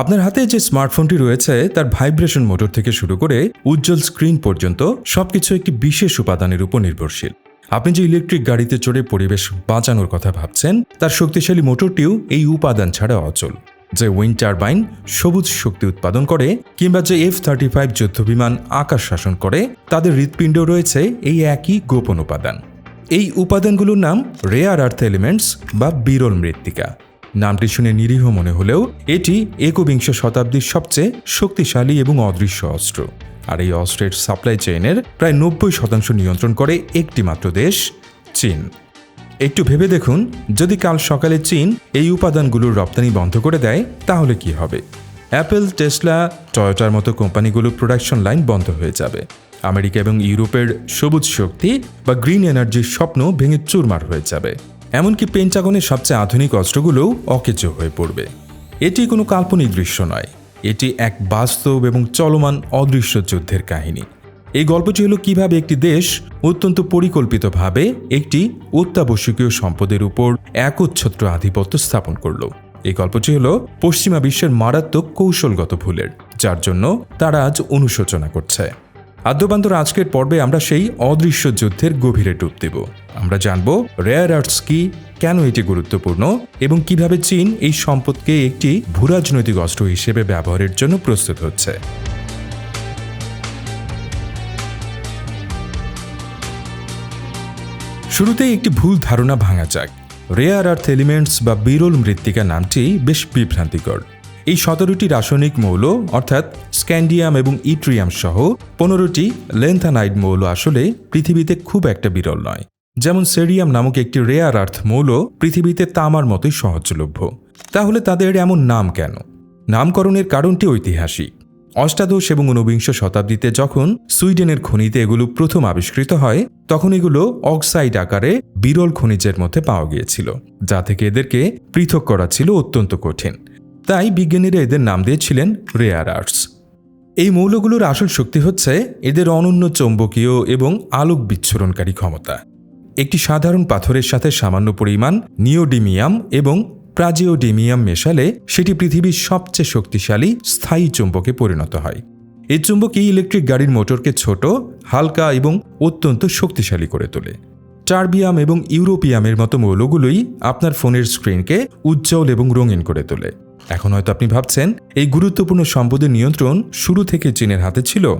আপনার হাতে যে স্মার্টফোনটি রয়েছে, তার ভাইব্রেশন মোটর থেকে শুরু করে উজ্জ্বল স্ক্রিন পর্যন্ত সবকিছু একটি বিশেষ উপাদানের উপর নির্ভরশীল। আপনি যে ইলেকট্রিক গাড়িতে চড়ে পরিবেশ বাঁচানোর কথা ভাবছেন, তার শক্তিশালী মোটরটিও এই উপাদান ছাড়া অচল, যে উইন্ড টারবাইন সবুজ শক্তি উৎপাদন করে কিংবা যে এফ থার্টি ফাইভ যুদ্ধবিমান আকাশ শাসন করে, তাদের হৃৎপিণ্ড রয়েছে এই একই গোপন উপাদান। এই উপাদানগুলোর নাম রেয়ার আর্থ এলিমেন্টস বা বিরল মৃত্তিকা। নামটি শুনে নিরীহ মনে হলেও এটি একবিংশ শতাব্দীর সবচেয়ে শক্তিশালী এবং অদৃশ্য অস্ত্র। আর এই অস্ত্রের সাপ্লাই চেইনের প্রায় নব্বই শতাংশ নিয়ন্ত্রণ করে একটি মাত্র দেশ, চীন। একটু ভেবে দেখুন, যদি কাল সকালে চীন এই উপাদানগুলোর রপ্তানি বন্ধ করে দেয়, তাহলে কি হবে? অ্যাপেল টেসলা টয়োটার মতো কোম্পানিগুলোর প্রোডাকশন লাইন বন্ধ হয়ে যাবে। আমেরিকা এবং ইউরোপের সবুজ শক্তি বা গ্রিন এনার্জির স্বপ্ন ভেঙে চুরমার হয়ে যাবে। এমনকি পেন্টাগনের সবচেয়ে আধুনিক অস্ত্রগুলোও অকেজো হয়ে পড়বে। এটি কোনো কাল্পনিক দৃশ্য নয়। এটি এক বাস্তব এবং চলমান অদৃশ্য যুদ্ধের কাহিনী। এই গল্পটি হলো কীভাবে একটি দেশ অত্যন্ত পরিকল্পিতভাবে একটি অত্যাবশ্যকীয় সম্পদের উপর একচ্ছত্র আধিপত্য স্থাপন করল। এই গল্পটি হলো পশ্চিমা বিশ্বের মারাত্মক কৌশলগত ভুলের, যার জন্য তারা আজ অনুশোচনা করছে। আদ্যবান্তর আজকের পর্বে আমরা সেই অদৃশ্য যুদ্ধের গভীরে ডুব দেব। আমরা জানব রেয়ার আর্টস কি, কেন এটি গুরুত্বপূর্ণ এবং কীভাবে চীন এই সম্পদকে একটি ভূরাজনৈতিক অস্ত্র হিসেবে ব্যবহারের জন্য প্রস্তুত হচ্ছে। শুরুতেই একটি ভুল ধারণা ভাঙা যাক। রেয়ার আর্থ এলিমেন্টস বা বিরল মৃত্তিকা নামটি বেশ বিভ্রান্তিকর। এই সতেরোটি রাসায়নিক মৌল, অর্থাৎ স্ক্যান্ডিয়াম এবং ইট্রিয়াম সহ পনেরোটি লেন্থানাইড মৌল আসলে পৃথিবীতে খুব একটা বিরল নয়। যেমন সেরিয়াম নামক একটি রেয়ার আর্থ মৌল পৃথিবীতে তামার মতোই সহজলভ্য। তাহলে তাদের এমন নাম কেন? নামকরণের কারণটি ঐতিহাসিক। অষ্টাদশ এবং ঊনবিংশ শতাব্দীতে যখন সুইডেনের খনিতে এগুলো প্রথম আবিষ্কৃত হয়, তখন এগুলো অক্সাইড আকারে বিরল খনিজের মধ্যে পাওয়া গিয়েছিল, যা থেকে এদেরকে পৃথক করা ছিল অত্যন্ত কঠিন। তাই বিজ্ঞানীরা এদের নাম দিয়েছিলেন রেয়ার আর্টস এই মৌলগুলোর আসল শক্তি হচ্ছে এদের অনন্য চৌম্বকীয় এবং আলোক বিচ্ছুরণকারী ক্ষমতা। একটি সাধারণ পাথরের সাথে সামান্য পরিমাণ নিওডিমিয়াম এবং প্রাজিওডিমিয়াম মেশালে সেটি পৃথিবীর সবচেয়ে শক্তিশালী, স্থায়ী চুম্বকে পরিণত হয়। এই চুম্বকই ইলেকট্রিক গাড়ির মোটরকে ছোট, হালকা এবং অত্যন্ত শক্তিশালী করে তোলে। টার্বিয়াম এবং ইউরোপিয়ামের মতো মৌলগুলোই আপনার ফোনের স্ক্রিনকে উজ্জ্বল এবং রঙিন করে তোলে। এখন হয়তো আপনি ভাবছেন, এই গুরুত্বপূর্ণ সম্পদের নিয়ন্ত্রণ শুরু থেকে চীনের হাতে ছিল।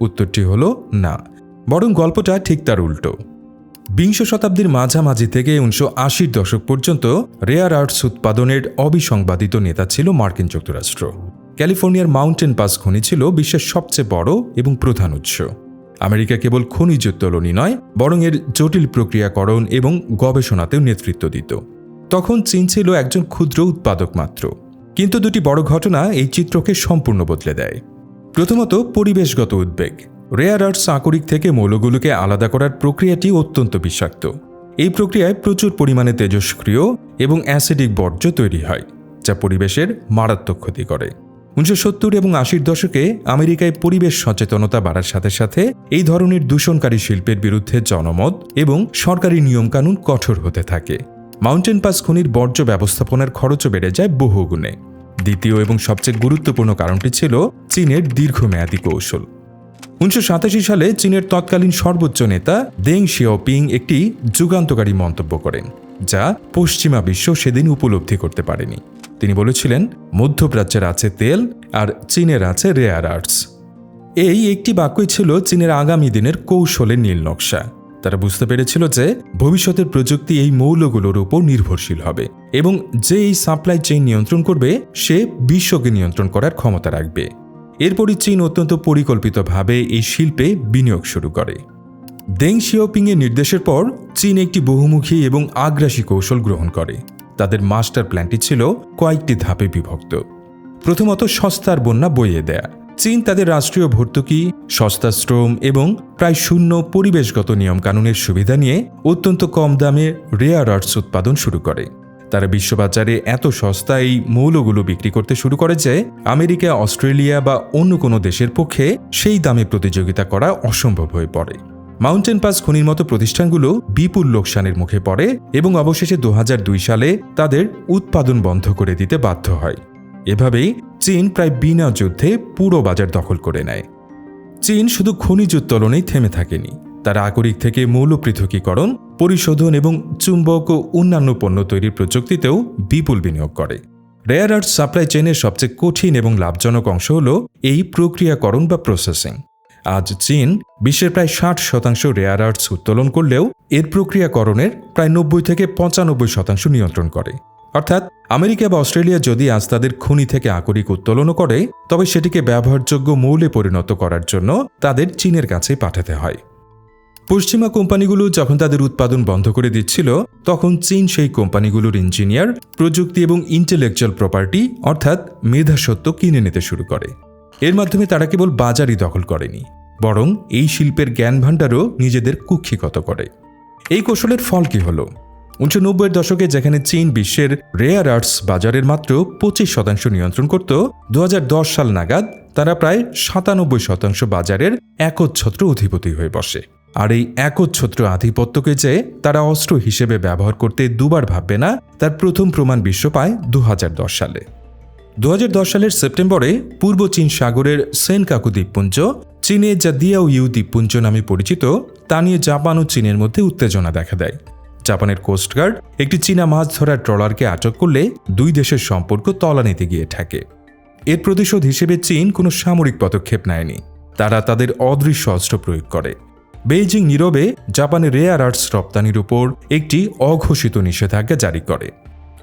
উত্তরটি হল না, বরং গল্পটা ঠিক তার উল্টো। বিংশ শতাব্দীর মাঝামাঝি থেকে উনিশশো আশির দশক পর্যন্ত রেয়ার আর্টস উৎপাদনের অবিসংবাদিত নেতা ছিল মার্কিন যুক্তরাষ্ট্র। ক্যালিফোর্নিয়ার মাউন্টেন পাস খনি ছিল বিশ্বের সবচেয়ে বড় এবং প্রধান উৎস। আমেরিকা কেবল খনিজ উত্তোলনই নয়, বরং এর জটিল প্রক্রিয়াকরণ এবং গবেষণাতেও নেতৃত্ব দিত। তখন চীন ছিল একজন ক্ষুদ্র উৎপাদক মাত্র। কিন্তু দুটি বড় ঘটনা এই চিত্রকে সম্পূর্ণ বদলে দেয়। প্রথমত পরিবেশগত উদ্বেগ। রেয়ার আর্টস আকরিক থেকে মৌলগুলোকে আলাদা করার প্রক্রিয়াটি অত্যন্ত বিষাক্ত। এই প্রক্রিয়ায় প্রচুর পরিমাণে তেজস্ক্রিয় এবং অ্যাসিডিক বর্জ্য তৈরি হয়, যা পরিবেশের মারাত্মক ক্ষতি করে। উনিশশো সত্তর এবং আশির দশকে আমেরিকায় পরিবেশ সচেতনতা বাড়ার সাথে সাথে এই ধরনের দূষণকারী শিল্পের বিরুদ্ধে জনমত এবং সরকারি নিয়মকানুন কঠোর হতে থাকে। মাউন্টেন পাস খনির বর্জ্য ব্যবস্থাপনার খরচও বেড়ে যায় বহুগুণে। দ্বিতীয় এবং সবচেয়ে গুরুত্বপূর্ণ কারণটি ছিল চীনের দীর্ঘমেয়াদী কৌশল। উনিশশো সাতাশি সালে চীনের তৎকালীন সর্বোচ্চ নেতা দেং শিয়াওপিং একটি যুগান্তকারী মন্তব্য করেন, যা পশ্চিমা বিশ্ব সেদিন উপলব্ধি করতে পারেনি। তিনি বলেছিলেন, মধ্যপ্রাচ্যের আছে তেল আর চীনের আছে রেয়ার আর্টস এই একটি বাক্যই ছিল চীনের আগামী দিনের কৌশলের নীল নকশা। তারা বুঝতে পেরেছিল যে ভবিষ্যতের প্রযুক্তি এই মৌলগুলোর উপর নির্ভরশীল হবে এবং যে এই সাপ্লাই চেইন নিয়ন্ত্রণ করবে, সে বিশ্বকে নিয়ন্ত্রণ করার ক্ষমতা রাখবে। এরপরই চীন অত্যন্ত পরিকল্পিতভাবে এই শিল্পে বিনিয়োগ শুরু করে। দেং শিওপিংয়ের নির্দেশের পর চীন একটি বহুমুখী এবং আগ্রাসী কৌশল গ্রহণ করে। তাদের মাস্টার প্ল্যানটি ছিল কয়েকটি ধাপে বিভক্ত। প্রথমত সস্তার বন্যা বইয়ে দেয়া। চীন তাদের রাষ্ট্রীয় ভর্তুকি সস্তা শ্রম এবং প্রায় শূন্য পরিবেশগত নিয়মকানুনের সুবিধা নিয়ে অত্যন্ত কম দামে রেয়ার আর্টস উৎপাদন শুরু করে। তারা বিশ্ববাজারে এত সস্তা এই মৌলগুলো বিক্রি করতে শুরু করে যে আমেরিকা, অস্ট্রেলিয়া বা অন্য কোনো দেশের পক্ষে সেই দামে প্রতিযোগিতা করা অসম্ভব হয়ে পড়ে। মাউন্টেন পাস খনির মতো প্রতিষ্ঠানগুলো বিপুল লোকসানের মুখে পড়ে এবং অবশেষে দু হাজার দুই সালে তাদের উৎপাদন বন্ধ করে দিতে বাধ্য হয়। এভাবেই চীন প্রায় বিনা যুদ্ধে পুরো বাজার দখল করে নেয়। চীন শুধু খনিজ উত্তোলনেই থেমে থাকেনি। তারা আকরিক থেকে মৌল পৃথকীকরণ, পরিশোধন এবং চুম্বক ও অন্যান্য পণ্য তৈরির প্রযুক্তিতেও বিপুল বিনিয়োগ করে। রেয়ার আর্থ সাপ্লাই চেনের সবচেয়ে কঠিন এবং লাভজনক অংশ হল এই প্রক্রিয়াকরণ বা প্রসেসিং। আজ চীন বিশ্বের প্রায় ষাট শতাংশ রেয়ার আর্থস উত্তোলন করলেও এর প্রক্রিয়াকরণের প্রায় নব্বই থেকে পঁচানব্বই শতাংশ নিয়ন্ত্রণ করে। অর্থাৎ আমেরিকা বা অস্ট্রেলিয়া যদি আজ তাদের খনি থেকে আকরিক উত্তোলনও করে, তবে সেটিকে ব্যবহারযোগ্য মৌলে পরিণত করার জন্য তাদের চীনের কাছে পাঠাতে হয়। পশ্চিমা কোম্পানিগুলো যখন তাদের উৎপাদন বন্ধ করে দিচ্ছিল, তখন চীন সেই কোম্পানিগুলোর ইঞ্জিনিয়ার, প্রযুক্তি এবং ইন্টেলেকচুয়াল প্রপার্টি, অর্থাৎ মেধাসত্ব কিনে নিতে শুরু করে। এর মাধ্যমে তারা কেবল বাজারই দখল করেনি, বরং এই শিল্পের জ্ঞান ভাণ্ডারও নিজেদের কুক্ষিগত করে। এই কৌশলের ফল কি হলো? উনিশশো নব্বইয়ের দশকে যেখানে চীন বিশ্বের রেয়ার আর্টস বাজারের মাত্র পঁচিশ শতাংশ নিয়ন্ত্রণ করত, দুহাজার দশ সাল নাগাদ তারা প্রায় সাতানব্বই শতাংশ বাজারের একচ্ছত্র অধিপতি হয়ে বসে। আর এই একচ্ছত্র আধিপত্যকে যে তারা অস্ত্র হিসেবে ব্যবহার করতে দুবার ভাববে না, তার প্রথম প্রমাণ বিশ্ব পায় দু হাজার দশ সালে। দু হাজার দশ সালের সেপ্টেম্বরে পূর্ব চীন সাগরের সেনকাকু দ্বীপপুঞ্জ, চীনে যা দিয়াও ইউ দ্বীপপুঞ্জ নামে পরিচিত, তা নিয়ে জাপান ও চীনের মধ্যে উত্তেজনা দেখা দেয়। জাপানের কোস্টগার্ড একটি চীনা মাছ ধরার ট্রলারকে আটক করলে দুই দেশের সম্পর্ক তলানিতে গিয়ে থাকে এর প্রতিশোধ হিসেবে চীন কোনো সামরিক পদক্ষেপ নেয়নি। তারা তাদের অদৃশ্য অস্ত্র প্রয়োগ করে। বেইজিং নীরবে জাপানের রেয়ার আর্টস রপ্তানির উপর একটি অঘোষিত নিষেধাজ্ঞা জারি করে।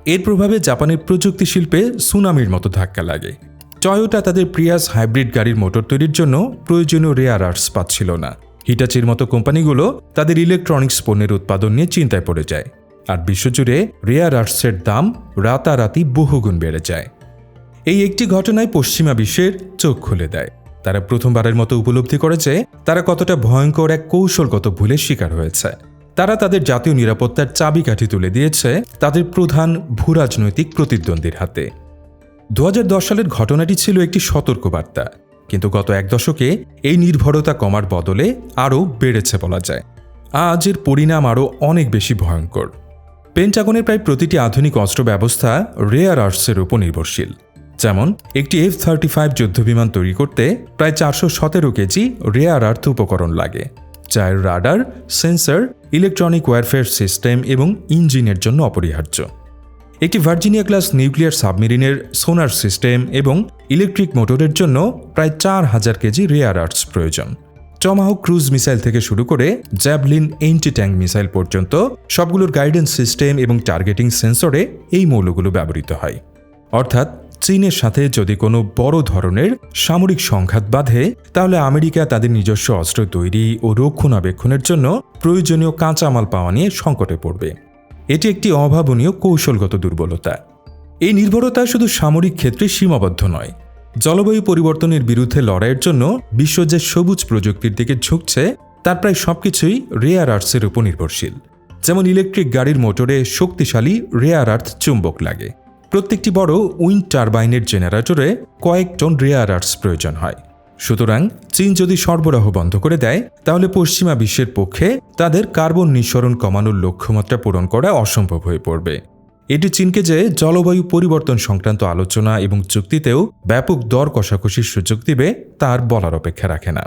এর প্রভাবে জাপানের প্রযুক্তি শিল্পে সুনামির মতো ধাক্কা লাগে। টয়োটা তাদের প্রিয়াস হাইব্রিড গাড়ির মোটর তৈরির জন্য প্রয়োজনীয় রেয়ার আর্টস পাচ্ছিল না। হিটাচির মতো কোম্পানিগুলো তাদের ইলেকট্রনিক্স পণ্যের উৎপাদন নিয়ে চিন্তায় পড়ে যায়। আর বিশ্বজুড়ে রেয়ার আর্টসের দাম রাতারাতি বহুগুণ বেড়ে যায়। এই একটি ঘটনায় পশ্চিমা বিশ্বের চোখ খুলে দেয়। তারা প্রথমবারের মতো উপলব্ধি করেছে তারা কতটা ভয়ঙ্কর এক কৌশলগত ভুলের শিকার হয়েছে। তারা তাদের জাতীয় নিরাপত্তার চাবিকাঠি তুলে দিয়েছে তাদের প্রধান ভূরাজনৈতিক প্রতিদ্বন্দ্বীর হাতে। দু হাজার দশ সালের ঘটনাটি ছিল একটি সতর্কবার্তা। কিন্তু গত এক দশকে এই নির্ভরতা কমার বদলে আরও বেড়েছে বলা যায়। আজ এর পরিণাম আরও অনেক বেশি ভয়ঙ্কর। পেন্টাগনের প্রায় প্রতিটি আধুনিক অস্ত্র ব্যবস্থা রেয়ার আর্টসের উপর নির্ভরশীল। যেমন, একটি এফ থার্টি ফাইভ যুদ্ধবিমান তৈরি করতে প্রায় চারশো সতেরো কেজি রেয়ার আর্থ উপকরণ লাগে, যার radar sensor electronic warfare system এবং ইঞ্জিনের জন্য অপরিহার্য। একটি ভার্জিনিয়া ক্লাস নিউক্লিয়ার সাবমেরিনের সোনার সিস্টেম এবং ইলেকট্রিক মোটরের জন্য প্রায় চার হাজার কেজি রেয়ার আর্টস প্রয়োজন। টমাহক ক্রুজ মিসাইল থেকে শুরু করে জ্যাভলিন এন্টি ট্যাঙ্ক মিসাইল পর্যন্ত সবগুলোর গাইডেন্স সিস্টেম এবং টার্গেটিং সেন্সরে এই মৌলগুলো ব্যবহৃত হয়। অর্থাৎ চীনের সাথে যদি কোনো বড় ধরনের সামরিক সংঘাত বাঁধে, তাহলে আমেরিকা তাদের নিজস্ব অস্ত্র তৈরি ও রক্ষণাবেক্ষণের জন্য প্রয়োজনীয় কাঁচামাল পাওয়া নিয়ে সংকটে পড়বে। এটি একটি অভাবনীয় কৌশলগত দুর্বলতা। এই নির্ভরতা শুধু সামরিক ক্ষেত্রে সীমাবদ্ধ নয়, জলবায়ু পরিবর্তনের বিরুদ্ধে লড়াইয়ের জন্য বিশ্ব যে সবুজ প্রযুক্তির দিকে ঝুঁকছে, তার প্রায় সবকিছুই রেয়ার আর্টসের উপর নির্ভরশীল। যেমন ইলেকট্রিক গাড়ির মোটরে শক্তিশালী রেয়ার আর্থ চুম্বক লাগে। প্রত্যেকটি বড় উইন্ড টারবাইনের জেনারেটরে কয়েক টন রেয়ার আর্টস প্রয়োজন হয়। সুতরাং চীন যদি সরবরাহ বন্ধ করে দেয়, তাহলে পশ্চিমা বিশ্বের পক্ষে তাদের কার্বন নিঃসরণ কমানোর লক্ষ্যমাত্রা পূরণ করা অসম্ভব হয়ে পড়বে। এটি চীনকে যে জলবায়ু পরিবর্তন সংক্রান্ত আলোচনা এবং চুক্তিতেও ব্যাপক দর কষাকষির সুযোগ দিবে, তার বলার অপেক্ষা রাখে না।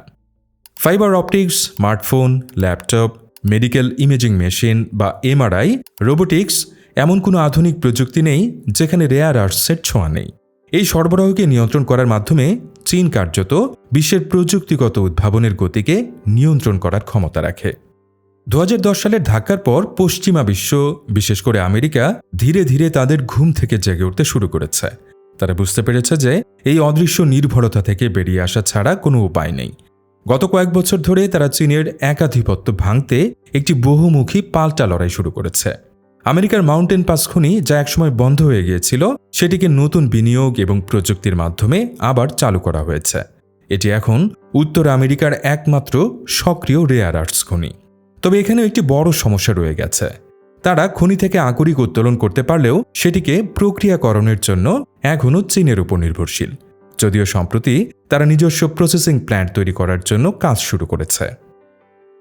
Fibre optics, smartphone, laptop, medical imaging machine বা এমআরআই, রোবোটিক্স এমন কোনো আধুনিক প্রযুক্তি নেই যেখানে রেয়ার আর্টসের ছোঁয়া নেই। এই সরবরাহকে নিয়ন্ত্রণ করার মাধ্যমে চীন কার্যত বিশ্বের প্রযুক্তিগত উদ্ভাবনের গতিকে নিয়ন্ত্রণ করার ক্ষমতা রাখে। দু হাজার দশ সালের ধাক্কার পর পশ্চিমা বিশ্ব, বিশেষ করে আমেরিকা, ধীরে ধীরে তাদের ঘুম থেকে জেগে উঠতে শুরু করেছে। তারা বুঝতে পেরেছে যে এই অদৃশ্য নির্ভরতা থেকে বেরিয়ে আসা ছাড়া কোনো উপায় নেই। গত কয়েক বছর ধরে তারা চীনের একাধিপত্য ভাঙতে একটি বহুমুখী পাল্টা লড়াই শুরু করেছে। আমেরিকার মাউন্টেন পাস খনি যা একসময় বন্ধ হয়ে গিয়েছিল, সেটিকে নতুন বিনিয়োগ এবং প্রযুক্তির মাধ্যমে আবার চালু করা হয়েছে। এটি এখন উত্তর আমেরিকার একমাত্র সক্রিয় রেয়ার আর্টস খনি। তবে এখানে একটি বড় সমস্যা রয়ে গেছে। তারা খনি থেকে আকরিক উত্তোলন করতে পারলেও সেটিকে প্রক্রিয়াকরণের জন্য এখনও চীনের উপর নির্ভরশীল। যদিও সম্প্রতি তারা নিজস্ব প্রসেসিং প্ল্যান্ট তৈরি করার জন্য কাজ শুরু করেছে।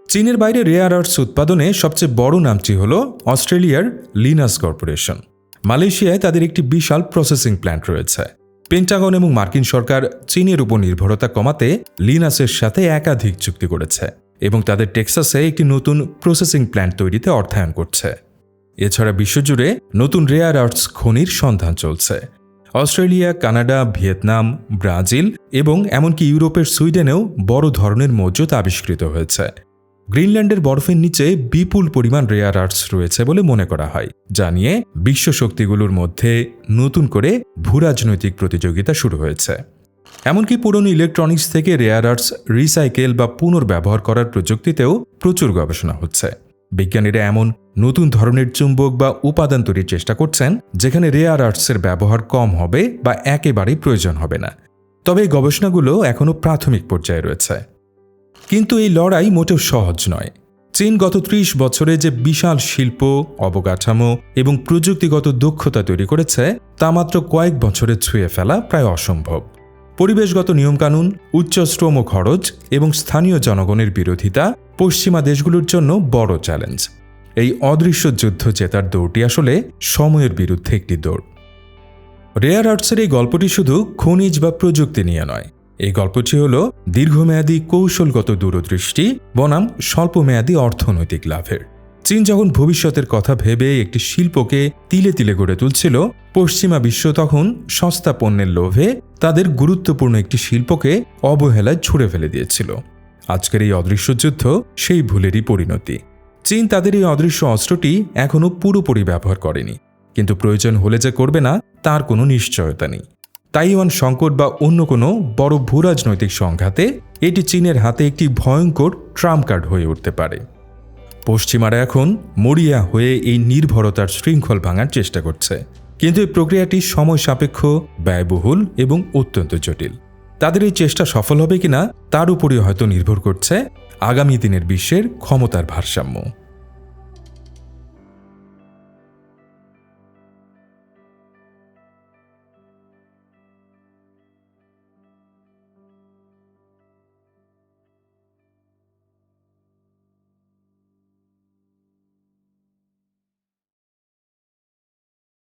চীনের বাইরে রেয়ার আর্টস উৎপাদনে সবচেয়ে বড় নামটি হল অস্ট্রেলিয়ার লিনাস কর্পোরেশন। মালয়েশিয়ায় তাদের একটি বিশাল প্রসেসিং প্ল্যান্ট রয়েছে। পেন্টাগন এবং মার্কিন সরকার চীনের উপর নির্ভরতা কমাতে লিনাসের সাথে একাধিক চুক্তি করেছে এবং তাদের টেক্সাসে একটি নতুন প্রসেসিং প্ল্যান্ট তৈরিতে অর্থায়ন করছে। এছাড়া বিশ্বজুড়ে নতুন রেয়ার আর্টস খনির সন্ধান চলছে। অস্ট্রেলিয়া, কানাডা, ভিয়েতনাম, ব্রাজিল এবং এমনকি ইউরোপের সুইডেনেও বড় ধরনের মজুত আবিষ্কৃত হয়েছে। গ্রিনল্যান্ডের বরফের নিচে বিপুল পরিমাণ রেয়ার আর্টস রয়েছে বলে মনে করা হয়, যা নিয়ে বিশ্ব শক্তিগুলোর মধ্যে নতুন করে ভূরাজনৈতিক প্রতিযোগিতা শুরু হয়েছে। এমনকি পুরনো ইলেকট্রনিক্স থেকে রেয়ার আর্টস রিসাইকেল বা পুনর্ব্যবহার করার প্রযুক্তিতেও প্রচুর গবেষণা হচ্ছে। বিজ্ঞানীরা এমন নতুন ধরনের চুম্বক বা উপাদান তৈরির চেষ্টা করছেন, যেখানে রেয়ার আর্টসের ব্যবহার কম হবে বা একেবারেই প্রয়োজন হবে না। তবে এই গবেষণাগুলো এখনও প্রাথমিক পর্যায়ে রয়েছে। কিন্তু এই লড়াই মোটেও সহজ নয়। চীন গত ত্রিশ বছরে যে বিশাল শিল্প, অবকাঠামো এবং প্রযুক্তিগত দক্ষতা তৈরি করেছে, তা মাত্র কয়েক বছরে ছুঁয়ে ফেলা প্রায় অসম্ভব। পরিবেশগত নিয়মকানুন, উচ্চ শ্রম খরচ এবং স্থানীয় জনগণের বিরোধিতা পশ্চিমা দেশগুলোর জন্য বড় চ্যালেঞ্জ। এই অদৃশ্য যুদ্ধ জেতার দৌড়টি আসলে সময়ের বিরুদ্ধে একটি দৌড়। রেয়ার আর্টসের এই গল্পটি শুধু খনিজ বা প্রযুক্তি নিয়ে নয় এই গল্পটি হল দীর্ঘমেয়াদী কৌশলগত দূরদৃষ্টি, বনাম স্বল্পমেয়াদী অর্থনৈতিক লাভের। চীন যখন ভবিষ্যতের কথা ভেবে একটি শিল্পকে তিলে তিলে গড়ে তুলছিল, পশ্চিমা বিশ্ব তখন সস্তা পণ্যের লোভে তাদের গুরুত্বপূর্ণ একটি শিল্পকে অবহেলায় ছুড়ে ফেলে দিয়েছিল। আজকের এই অদৃশ্য যুদ্ধ সেই ভুলেরই পরিণতি। চীন তাদের এই অদৃশ্য অস্ত্রটি এখনও পুরোপুরি ব্যবহার করেনি। কিন্তু প্রয়োজন হলে যে করবে না, তার কোনো নিশ্চয়তা নেই। তাইওয়ান সংকট বা অন্য কোনো বড় ভূরাজনৈতিক সংঘাতে এটি চীনের হাতে একটি ভয়ঙ্কর ট্রাম্প কার্ড হয়ে উঠতে পারে। পশ্চিমারা এখন মরিয়া হয়ে এই নির্ভরতার শৃঙ্খল ভাঙার চেষ্টা করছে। কিন্তু এই প্রক্রিয়াটি সময় সাপেক্ষ, ব্যয়বহুল এবং অত্যন্ত জটিল। তাদের এই চেষ্টা সফল হবে কিনা তার উপরে হয়তো নির্ভর করছে আগামী দিনের বিশ্বের ক্ষমতার ভারসাম্য।